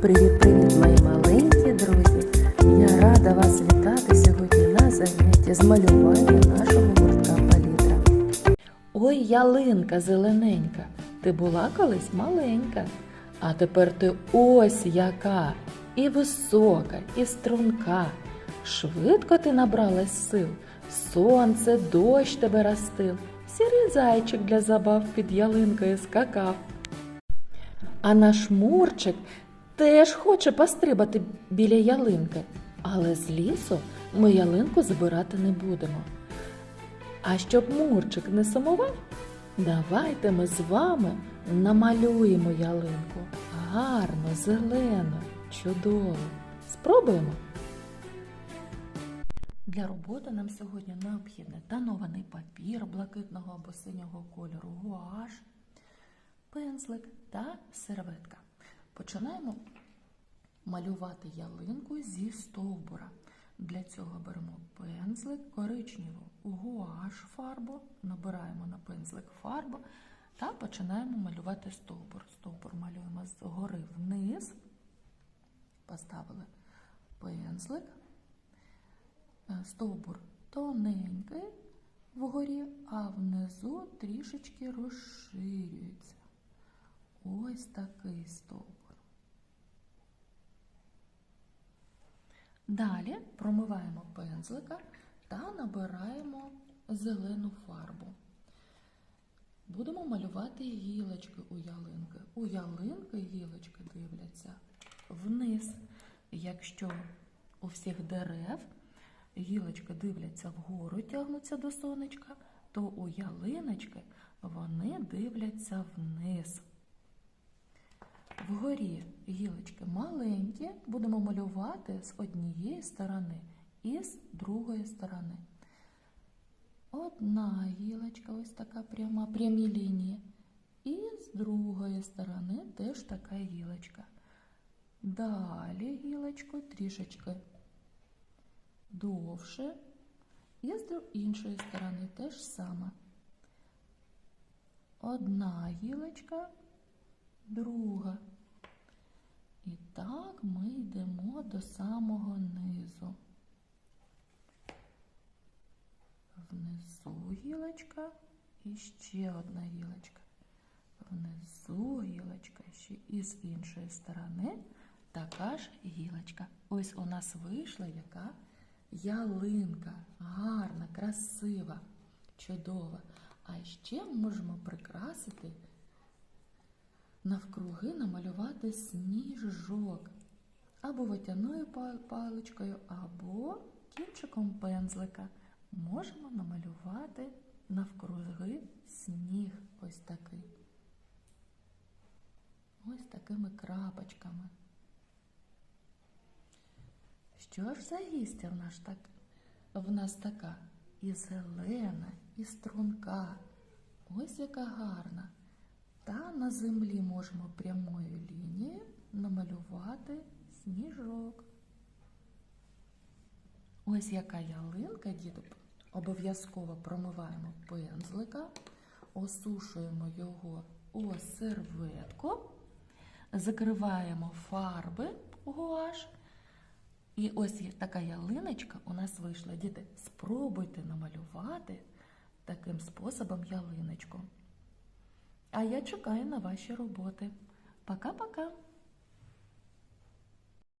Привіт-привіт, мої маленькі друзі! Я рада вас вітати сьогодні на занятті з малювання нашого гуртка палітра. Ой, ялинка зелененька, ти була колись маленька, а тепер ти ось яка і висока, і струнка. Швидко ти набралась сил, сонце, дощ тебе растив, сірий зайчик для забав під ялинкою скакав. А наш мурчик теж хоче пострибати біля ялинки, але з лісу ми ялинку забирати не будемо. А щоб Мурчик не сумував, давайте ми з вами намалюємо ялинку. Гарно, зелену, чудово. Спробуємо. Для роботи нам сьогодні необхідний тонований папір блакитного або синього кольору, гуаш, пензлик та серветка. Починаємо малювати ялинку зі стовбура. Для цього беремо пензлик, коричневу гуаш фарбу, набираємо на пензлик фарбу та починаємо малювати стовбур. Стовбур малюємо згори вниз, поставили пензлик, стовбур тоненький вгорі, а внизу трішечки розширюється. Ось такий стовбур. Далі промиваємо пензлика та набираємо зелену фарбу. Будемо малювати гілочки у ялинки. У ялинки гілочки дивляться вниз. Якщо у всіх дерев гілочки дивляться вгору, тягнуться до сонечка, то у ялиночки вони дивляться вниз. Вгорі гілочки маленькі, будемо малювати з однієї сторони і з другої сторони. Одна гілочка, ось така пряма, прямі лінії. І з другої сторони теж така гілочка. Далі гілочку трішечки довше. І з іншої сторони теж саме. Одна гілочка, друга. Так ми йдемо до самого низу. Внизу гілочка і ще одна гілочка. Внизу гілочка ще і з іншої сторони така ж гілочка. Ось у нас вийшла яка ялинка. Гарна, красива, чудова. А ще ми можемо прикрасити навкруги намалювати сніжок або водяною паличкою, або кінчиком пензлика. Можемо намалювати навкруги сніг ось такий. Ось такими крапочками. Що ж за гістя в нас, так, в нас така? І зелена, і струнка. Ось яка гарна. Та на землі можемо прямою лінією намалювати сніжок. Ось яка ялинка, діти, обов'язково промиваємо пензлика, осушуємо його у серветку, закриваємо фарби гуаш. І ось така ялиночка у нас вийшла. Діти, спробуйте намалювати таким способом ялиночку. А я чекаю на ваші роботи. Пока-пока!